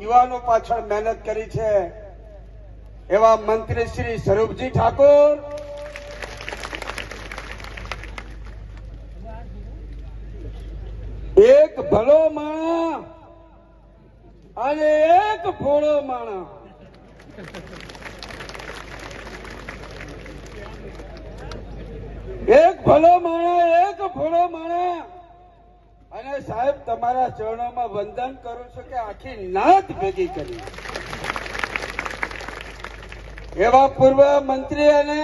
યુવાનો પાછળ મહેનત કરી છે. એવા મંત્રી શ્રી સ્વરૂપજી ઠાકોર. એક ભલો માણા અને એક ભોળો માણા. એક ભલો માણા, એક ભોળો માણા. અને સાહેબ, તમારા ચરણોમાં વંદન કરું છું કે આખી નાત ભેગી કરી. એવા પૂર્વ મંત્રી અને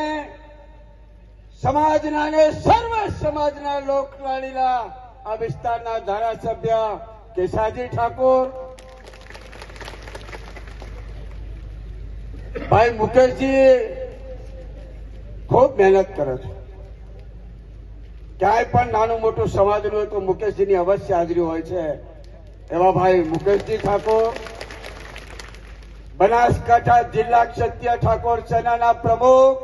સમાજના અને સર્વ સમાજના લોકલાડીલા આ વિસ્તારના ધારાસભ્ય કેશાજી ઠાકોર, ભાઈ મુકેશજી ખૂબ મહેનત કરે છે. ક્યાંય પણ નાનું મોટું સમાજ હોય તો મુકેશજીની અવશ્ય હાજરી હોય છે. એવા ભાઈ મુકેશજી ઠાકોર, બનાસકાંઠા જિલ્લા ક્ષત્રિય ઠાકોર સેનાના પ્રમુખ,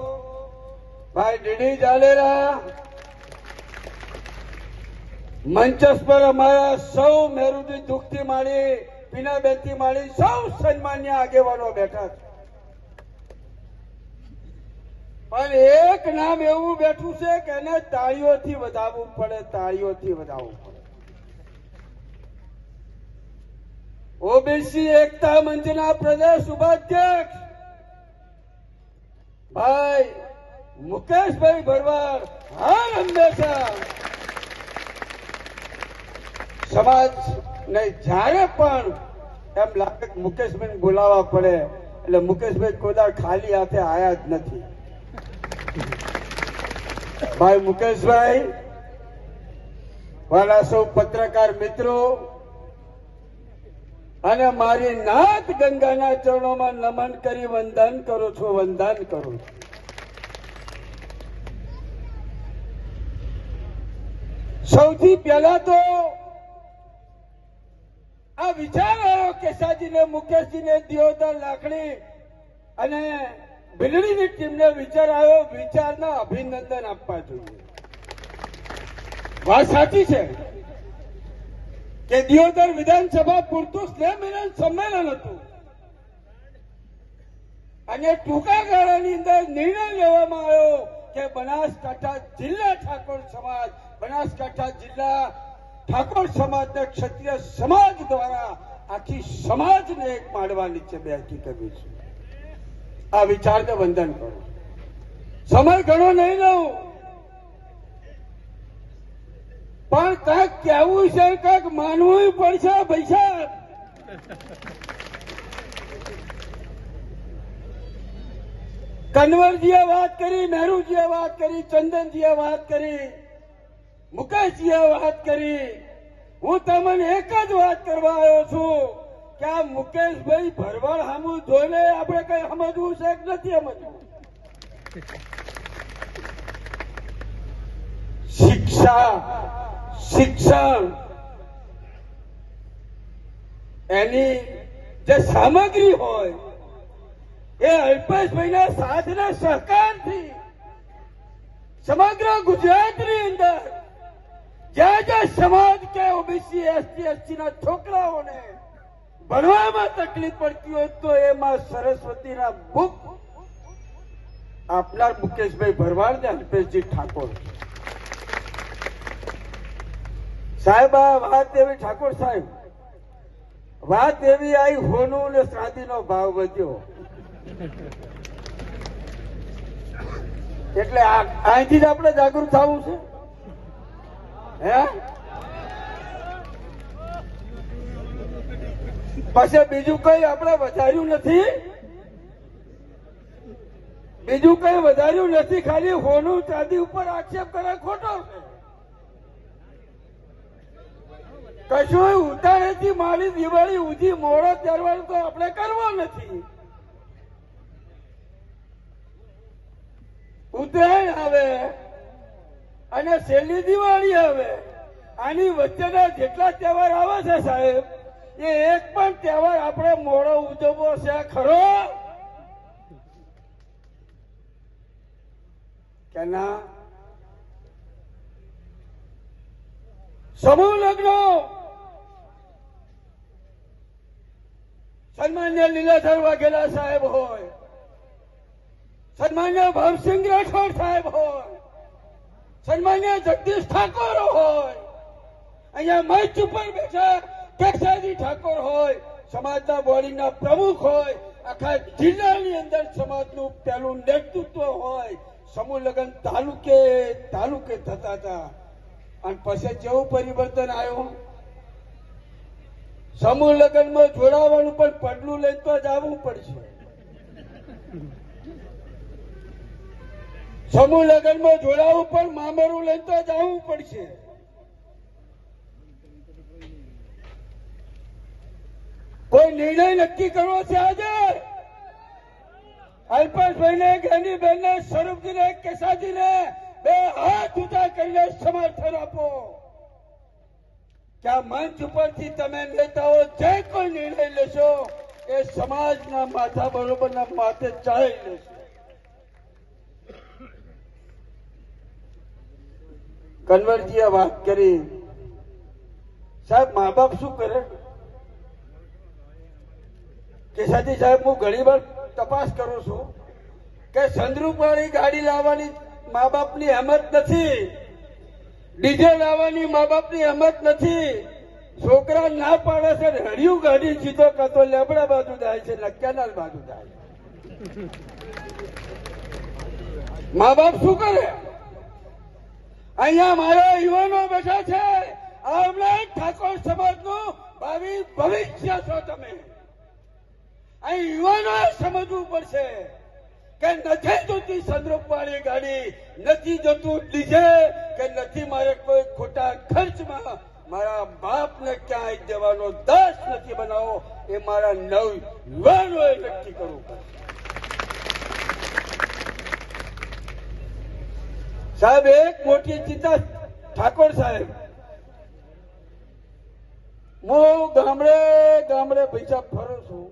ભાઈ ડીડી જાલેરા મંચસ પર અમારા સૌ મેરુદી દુઃખથી માંડી, પીનાબેનથી માણી સૌ સન્માન્ય આગેવાનો બેઠા છે. પણ એક નામ એવું બેઠું છે કે એને તાળીઓથી વધાવવું પડે, તાળીઓથી વધાવવું પડે. ઓબીસી એકતા મંચના પ્રદેશ ઉપાધ્યક્ષ ભાઈ મુકેશભાઈ ભરવાડ, હાલ હંમેશા. સમાજ ને જ્યારે પણ એમ લાગે મુકેશભાઈ બોલાવવા પડે, એટલે મુકેશભાઈ કોદા ખાલી હાથે આયા જ નથી. ભાઈ મુકેશભાઈ વાલા સૌ પત્રકાર મિત્રો, અને મારી નાથ ગંગાના ચરણોમાં નમન કરી વંદન કરું છું, વંદન કરું છું. સૌથી પહેલા તો આ વિચાર આવ્યો કેશાજીને મુકેશજીને દિયોદર લાકડી અને ભીલડીની ટીમને વિચાર આવ્યો, વિચારના અભિનંદન આપવા જોઈએ. વાત સાચી છે કે દિયોદર વિધાનસભા પૂરતું સ્નેહ મિલન સંમેલન હતું. અને ટૂંકા ગાળાની અંદર નિર્ણય લેવામાં આવ્યો કે બનાસકાંઠા જિલ્લા ઠાકોર સમાજ, બનાસકાંઠા જિલ્લા ઠાકોર સમાજના ક્ષત્રિય સમાજ દ્વારા આખી સમાજને એક માળવા નીચે બેઠી કરવી છે. આ વિચારને વંદન કરો. સમય ઘણો નહીં લઉં પણ કાંઈક કહેવું છે, કાંઈક માનવું પડશે, પૈસા. કન્વરજીએ વાત કરી, નહેરુજીએ વાત કરી, ચંદનજીએ વાત કરી, મુકેશજીએ વાત કરી. હું તમને એક જ વાત કરવા આવ્યો છું. કે આ મુકેશભાઈ ભરવાડ સામું જોઈને આપણે કઈ સમજવું છે કે નથી સમજવું? શિક્ષા, શિક્ષણ. એની જે સામગ્રી હોય, એ અલ્પેશભાઈના સાથના સહકારથી સમગ્ર ગુજરાતની અંદર જ્યાં જ્યાં સમાજ કે ઓબીસી એસટી એસટી ના છોકરાઓને ભણવામાં તકલીફ પડતી હોય તો એમાં સરસ્વતીના બુક આપનાર મુકેશભાઈ ભરવાડ ને અલ્પેશજી ઠાકોર. સાહેબ, આ વાત એવી ઠાકોર સાહેબ. વાત એવી આવી હોનું ને શ્રાદ્ધીનો ભાવ વધ્યો. એટલે અહીંથી જ આપણે જાગૃત થવું છે? હે? પછી બીજું કઈ આપણે વધાર્યું નથી? બીજું કઈ વધાર્યું નથી? ખાલી હોનું ચાંદી ઉપર આક્ષેપ કરે ખોટો. કશું ઉતારેથી મારી દિવાળી ઉજી મોડો તહેવાર તો આપણે કરવો નથી. ઉત્તરાયણ આવે અને છેલ્લી દિવાળી આવે. આની વચ્ચેના જેટલા તહેવાર આવે છે સાહેબ એ એક પણ તહેવાર આપણે મોડો ઉજવવો છે, ખરો? કે ના? સમૂહ લગ્ન. સન્માન્ય લીલાધર વાઘેલા સાહેબ હોય. સન્માન્ય ભવસિંહ રાઠોડ સાહેબ હોય. સન્માન્ય જગદીશ ઠાકોર હોય. અહીંયા મંચ ઉપર બેઠા કેસાજી ઠાકોર હોય, સમાજના બોડીના પ્રમુખ હોય, આખા જિલ્લાની અંદર સમાજનું પહેલું નેતૃત્વ હોય, સમૂહ લગ્ન તાલુકે તાલુકે થતા હતા. અને પછી જેવું પરિવર્તન આવ્યું, સમૂહ લગ્નમાં જોડાવાનું પણ પડલું લઈને તો જ આવવું પડશે. સમૂહ લગ્નમાં જોડાવું પણ મામેરું લઈને તો જ આવવું પડશે કોઈ નિર્ણય નક્કી કરવો છે આજે? અલ્પેશભાઈને જ્ઞાનીબેનને સ્વરૂપજીને, કેસાજીને બે હાથ ઊંચા કરીને સમર્થન આપો. કે મંચ ઉપરથી તમે નેતાઓ જે કોઈ નિર્ણય લેશો, એ સમાજના માથા બરોબરના માથે ચાલી લેશો. કન્વરજીએ વાત કરી, સાહેબ, મા બાપ શું કરે? કેસાજી સાહેબ, હું ઘણી વાર તપાસ કરું છું કે સંદ્રુપવાળી ગાડી લાવવાની મા બાપની હેમત નથી. ડીઝે લાવવાની મા બાપની હેમત નથી. છોકરા ના પાડે છે હળિયું ગાડી સીધો કાતો લેબડા બાજુ જાય છે ને બાજુ જાય મા બાપ શું કરે? અહીંયા મારા યુવાનો બેઠા છે. આવનાર ઠાકોર સમાજનું ભાવિ ભવિષ્ય છો તમે અહીં યુવાનોએ સમજવું પડશે કે નથી જોતી સંદ્રોપવાળી ગાડી, નથી જોતું ડીજે, કે નથી મારે કોઈ ખોટા ખર્ચમાં મારા બાપને ક્યાંય જવાનો દાસ નથી બનાવો, એ મારા નવ યુવાનોએ નક્કી કરવું સાહેબ, એક મોટી ચિંતા ઠાકોર સાહેબ. હું ગામડે ગામડે પૈસા ફરું છું.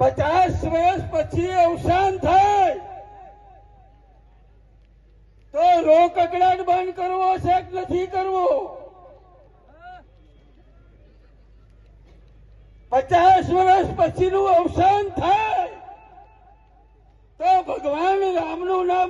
પચાસ વર્ષ પછી અવસાન થાય. તો રોક અકડાટ બંધ કરવો છે કે નથી કરવો. પચાસ વર્ષ પછીનું અવસાન થાય. તો ભગવાન રામનું નામ